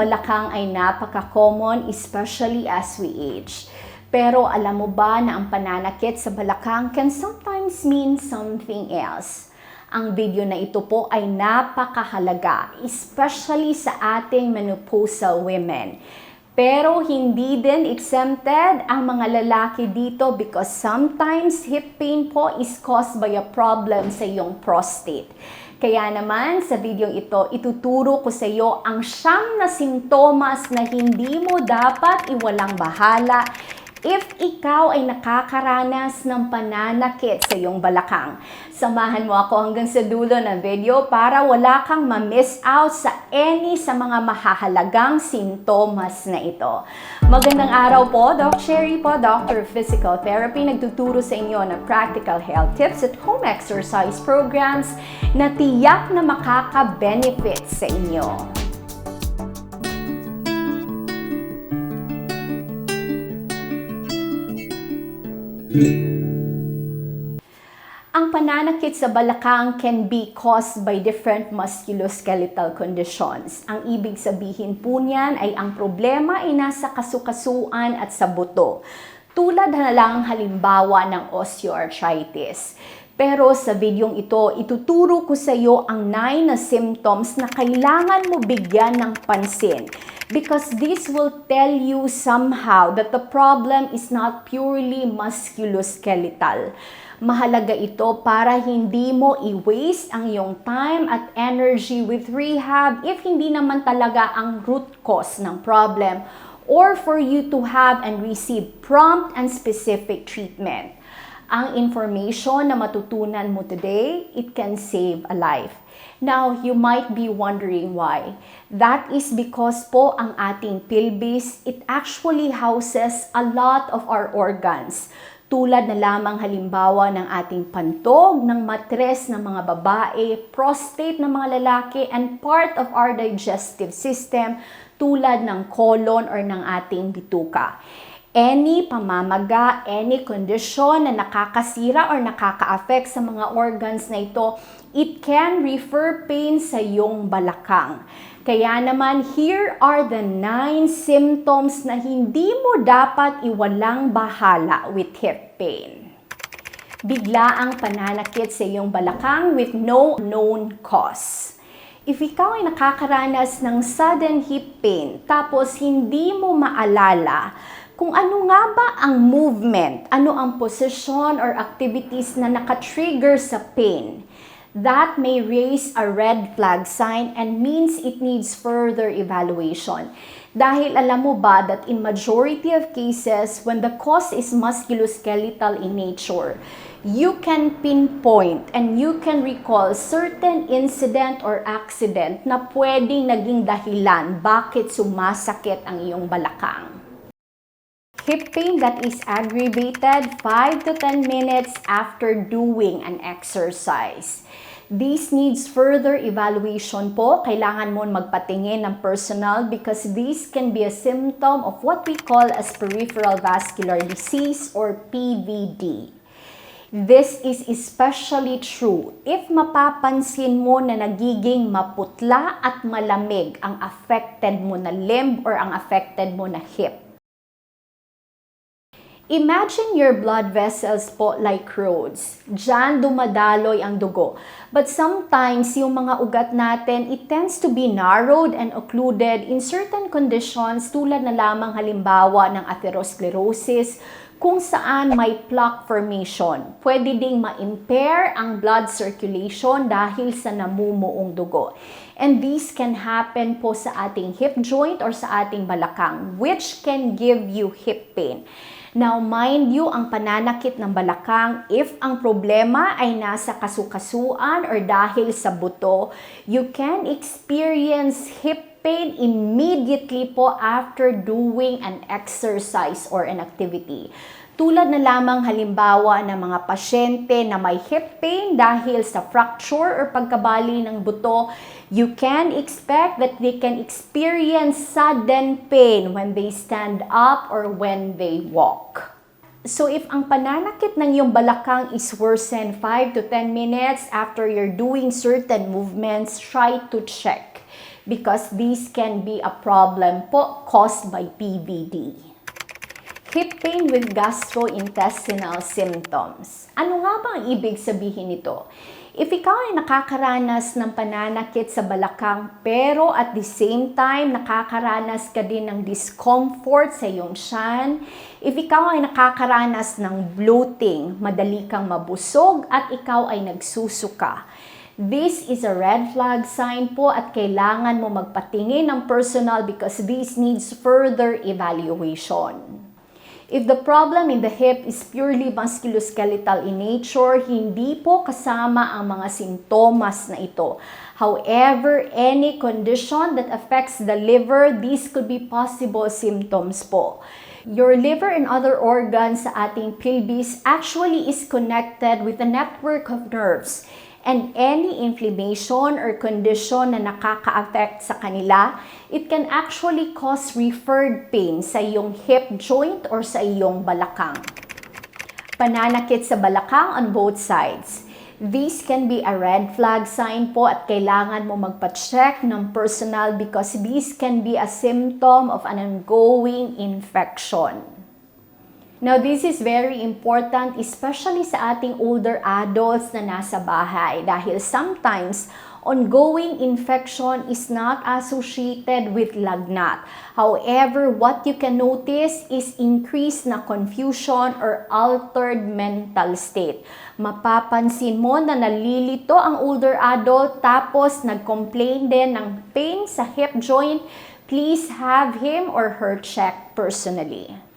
balakang ay napaka-common especially as we age. Pero alam mo ba na ang pananakit sa balakang can sometimes mean something else? Ang video na ito po ay napakahalaga, especially sa ating menopausal women. Pero hindi din exempted ang mga lalaki dito because sometimes hip pain po is caused by a problem sa iyong prostate. Kaya naman sa video ito, ituturo ko sa iyo ang siyam na simptomas na hindi mo dapat iwalang bahala if ikaw ay nakakaranas ng pananakit sa iyong balakang. Samahan mo ako hanggang sa dulo ng video para wala kang ma-miss out sa any sa mga mahahalagang sintomas na ito. Magandang araw po, Doc Sherry po, Doctor of Physical Therapy, nagtuturo sa inyo ng practical health tips at home exercise programs na tiyak na makaka-benefit sa inyo. Ang pananakit sa balakang can be caused by different musculoskeletal conditions. Ang ibig sabihin po niyan ay ang problema ay nasa kasukasuan at sa buto. Tulad na lang halimbawa ng osteoarthritis. Pero sa videong ito, ituturo ko sa iyo ang 9 na symptoms na kailangan mo bigyan ng pansin because this will tell you somehow that the problem is not purely musculoskeletal. Mahalaga ito para hindi mo i-waste ang iyong time at energy with rehab if hindi naman talaga ang root cause ng problem or for you to have and receive prompt and specific treatment. Ang information na matutunan mo today, it can save a life. Now, you might be wondering why. That is because po ang ating pelvis, it actually houses a lot of our organs. Tulad na lamang halimbawa ng ating pantog, ng matres ng mga babae, prostate ng mga lalaki, and part of our digestive system tulad ng colon or ng ating bituka any pamamaga, any condition na nakakasira or nakaka-affect sa mga organs na ito, it can refer pain sa iyong balakang. Kaya naman, here are the nine symptoms na hindi mo dapat iwalang bahala with hip pain. Bigla ang pananakit sa iyong balakang with no known cause. If ikaw ay nakakaranas ng sudden hip pain tapos hindi mo maalala kung ano nga ba ang movement, ano ang position or activities na nakatrigger sa pain, that may raise a red flag sign and means it needs further evaluation. Dahil alam mo ba that in majority of cases, when the cause is musculoskeletal in nature, you can pinpoint and you can recall certain incident or accident na pwedeng naging dahilan bakit sumasakit ang iyong balakang. Hip pain that is aggravated 5 to 10 minutes after doing an exercise. This needs further evaluation po. Kailangan mo magpatingin ng personal because this can be a symptom of what we call as peripheral vascular disease or PVD. This is especially true if mapapansin mo na nagiging maputla at malamig ang affected mo na limb or ang affected mo na hip. Imagine your blood vessels po like roads. Diyan dumadaloy ang dugo. But sometimes, yung mga ugat natin, it tends to be narrowed and occluded in certain conditions tulad na lamang halimbawa ng atherosclerosis, kung saan may plaque formation. Pwede ding ma-impair ang blood circulation dahil sa namumuong dugo. And this can happen po sa ating hip joint or sa ating balakang, which can give you hip pain. Now, mind you, ang pananakit ng balakang, if ang problema ay nasa kasukasuan or dahil sa buto, you can experience hip pain immediately po after doing an exercise or an activity. Tulad na lamang halimbawa ng mga pasyente na may hip pain dahil sa fracture or pagkabali ng buto, you can expect that they can experience sudden pain when they stand up or when they walk. So if ang pananakit ng iyong balakang is worsen 5 to 10 minutes after you're doing certain movements, try to check. because these can be a problem po caused by PVD. Hip pain with gastrointestinal symptoms. Ano nga ba ang ibig sabihin nito? If ikaw ay nakakaranas ng pananakit sa balakang pero at the same time nakakaranas ka din ng discomfort sa iyong tiyan, if ikaw ay nakakaranas ng bloating, madali kang mabusog at ikaw ay nagsusuka, This is a red flag sign po at kailangan mo magpatingin ng personal because this needs further evaluation. If the problem in the hip is purely musculoskeletal in nature, hindi po kasama ang mga sintomas na ito. However, any condition that affects the liver, these could be possible symptoms po. Your liver and other organs sa ating pelvis actually is connected with a network of nerves and any inflammation or condition na nakaka-affect sa kanila, it can actually cause referred pain sa iyong hip joint or sa iyong balakang. Pananakit sa balakang on both sides. This can be a red flag sign po at kailangan mo magpa-check ng personal because this can be a symptom of an ongoing infection. Now, this is very important, especially sa ating older adults na nasa bahay dahil sometimes ongoing infection is not associated with lagnat. However, what you can notice is increased na confusion or altered mental state. Mapapansin mo na nalilito ang older adult tapos nag-complain din ng pain sa hip joint, please have him or her checked personally.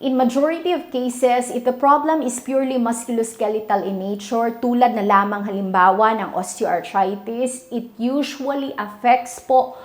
In majority of cases, if the problem is purely musculoskeletal in nature, tulad na lamang halimbawa ng osteoarthritis, it usually affects po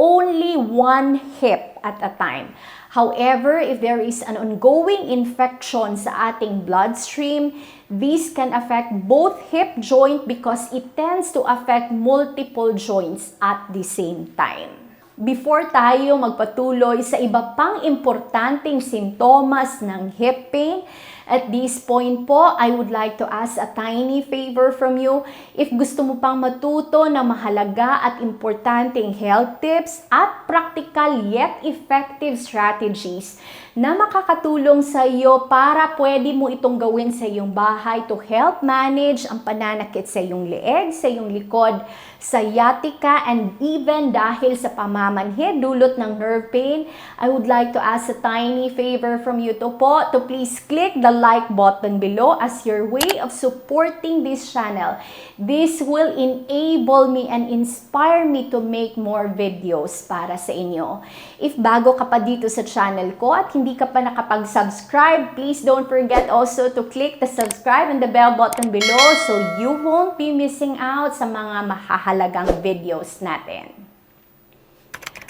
only one hip at a time. However, if there is an ongoing infection sa ating bloodstream, this can affect both hip joint because it tends to affect multiple joints at the same time. Before tayo magpatuloy sa iba pang importanteng sintomas ng hip pain, at this point po, I would like to ask a tiny favor from you. If gusto mo pang matuto na mahalaga at importanteng health tips at practical yet effective strategies na makakatulong sa iyo para pwede mo itong gawin sa iyong bahay to help manage ang pananakit sa iyong leeg, sa iyong likod, sciatica, and even dahil sa pamamanhid dulot ng nerve pain, I would like to ask a tiny favor from you to po to please click the like button below as your way of supporting this channel. This will enable me and inspire me to make more videos para sa inyo. If bago ka pa dito sa channel ko at hindi ka pa nakapag-subscribe, please don't forget also to click the subscribe and the bell button below so you won't be missing out sa mga mahahalagang videos natin.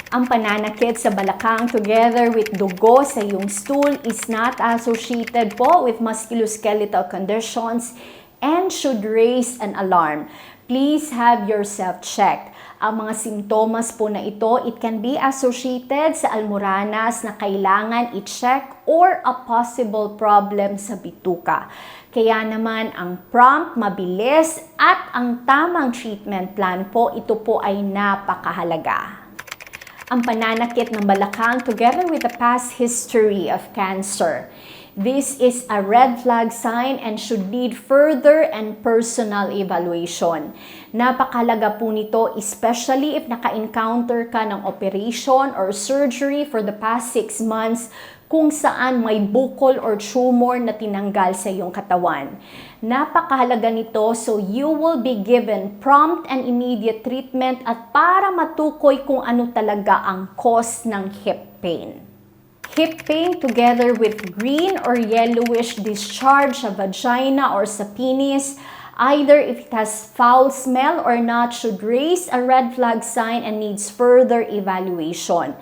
Ang pananakit sa balakang together with dugo sa iyong stool is not associated po with musculoskeletal conditions and should raise an alarm. Please have yourself checked. Ang mga sintomas po na ito, it can be associated sa almoranas na kailangan i-check or a possible problem sa bituka. Kaya naman ang prompt, mabilis at ang tamang treatment plan po, ito po ay napakahalaga ang pananakit ng balakang together with a past history of cancer. This is a red flag sign and should need further and personal evaluation. Napakalaga po nito especially if naka-encounter ka ng operation or surgery for the past 6 months kung saan may bukol or tumor na tinanggal sa iyong katawan. Napakahalaga nito so you will be given prompt and immediate treatment at para matukoy kung ano talaga ang cause ng hip pain. Hip pain together with green or yellowish discharge sa vagina or sa penis, either if it has foul smell or not, should raise a red flag sign and needs further evaluation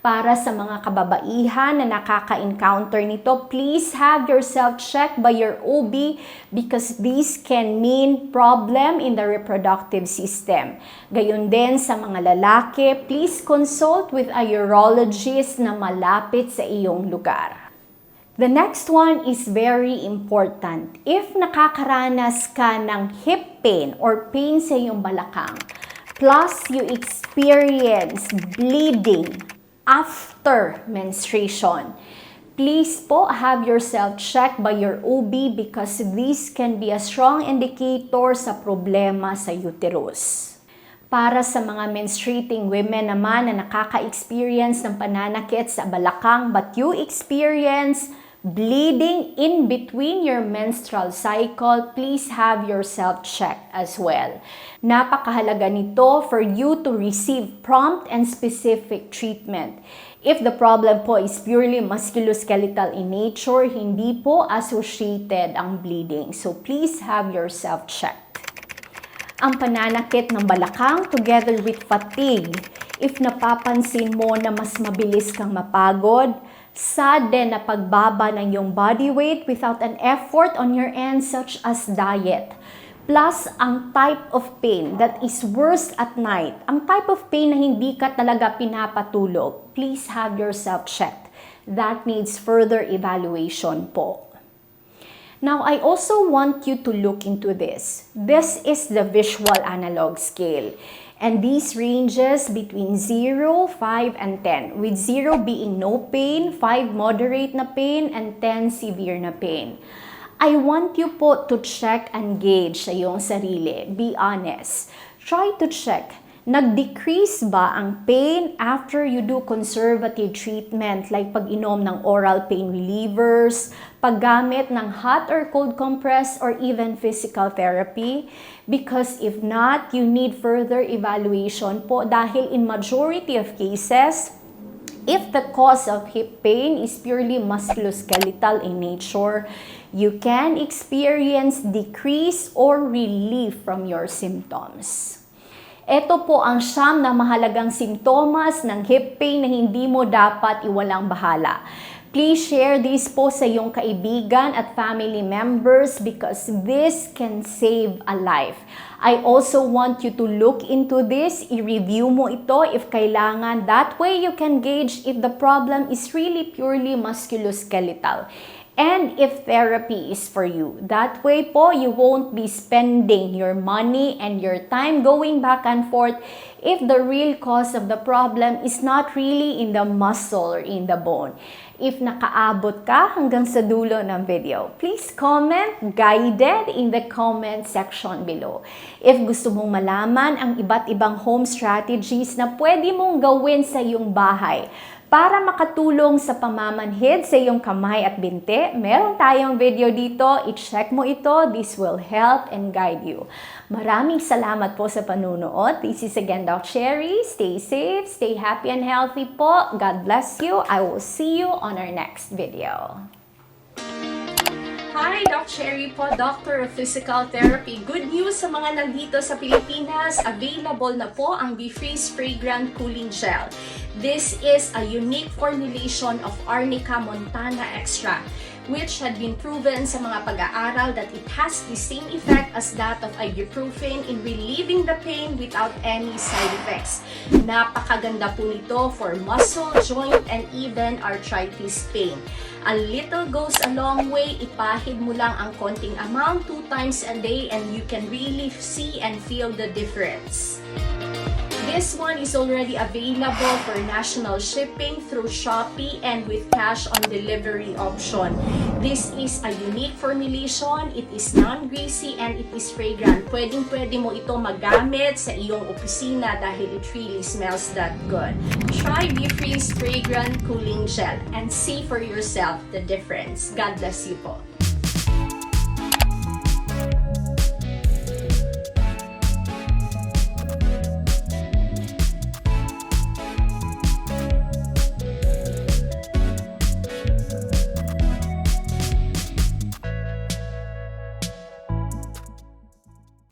para sa mga kababaihan na nakaka-encounter nito, please have yourself checked by your OB because this can mean problem in the reproductive system. Gayon din sa mga lalaki, please consult with a urologist na malapit sa iyong lugar. The next one is very important. If nakakaranas ka ng hip pain or pain sa iyong balakang, plus you experience bleeding after menstruation, please po have yourself checked by your OB because this can be a strong indicator sa problema sa uterus. Para sa mga menstruating women naman na nakaka-experience ng pananakit sa balakang but you experience bleeding in between your menstrual cycle, please have yourself checked as well. Napakahalaga nito for you to receive prompt and specific treatment. If the problem po is purely musculoskeletal in nature, hindi po associated ang bleeding. So please have yourself checked ang pananakit ng balakang together with fatigue. If napapansin mo na mas mabilis kang mapagod, sudden na pagbaba ng iyong body weight without an effort on your end such as diet. Plus, ang type of pain that is worse at night, ang type of pain na hindi ka talaga pinapatulog, please have yourself checked. That needs further evaluation po. Now, I also want you to look into this. This is the visual analog scale. And these ranges between 0, 5, and 10. With 0 being no pain, 5 moderate na pain, and 10 severe na pain. I want you po to check and gauge sa iyong sarili. Be honest. Try to check nag-decrease ba ang pain after you do conservative treatment like pag-inom ng oral pain relievers, paggamit ng hot or cold compress, or even physical therapy? Because if not, you need further evaluation po dahil in majority of cases, if the cause of hip pain is purely musculoskeletal in nature, you can experience decrease or relief from your symptoms. Ito po ang siyam na mahalagang simptomas ng hip pain na hindi mo dapat iwalang bahala. Please share this po sa iyong kaibigan at family members because this can save a life. I also want you to look into this, i-review mo ito if kailangan. That way you can gauge if the problem is really purely musculoskeletal and if therapy is for you. That way po, you won't be spending your money and your time going back and forth if the real cause of the problem is not really in the muscle or in the bone. If nakaabot ka hanggang sa dulo ng video, please comment guided in the comment section below. If gusto mong malaman ang iba't ibang home strategies na pwede mong gawin sa iyong bahay para makatulong sa pamamanhid sa iyong kamay at binte, meron tayong video dito. I-check mo ito. This will help and guide you. Maraming salamat po sa panunood. This is again Doc Cherry. Stay safe, stay happy and healthy po. God bless you. I will see you on our next video. Hi, Doc Cherry po, Doctor of Physical Therapy. Good news sa mga nandito sa Pilipinas, available na po ang Be-Freeze Fragrant Cooling Gel. This is a unique formulation of Arnica montana extract which had been proven sa mga pag-aaral that it has the same effect as that of ibuprofen in relieving the pain without any side effects. Napakaganda po nito for muscle, joint, and even arthritis pain. A little goes a long way. Ipahid mo lang ang konting amount two times a day and you can really see and feel the difference. This one is already available for national shipping through Shopee and with cash on delivery option. This is a unique formulation. It is non-greasy and it is fragrant. Pwedeng pwede mo ito magamit sa iyong opisina dahil it really smells that good. Try Be-Freeze Fragrant Cooling Gel and see for yourself the difference. God bless you po.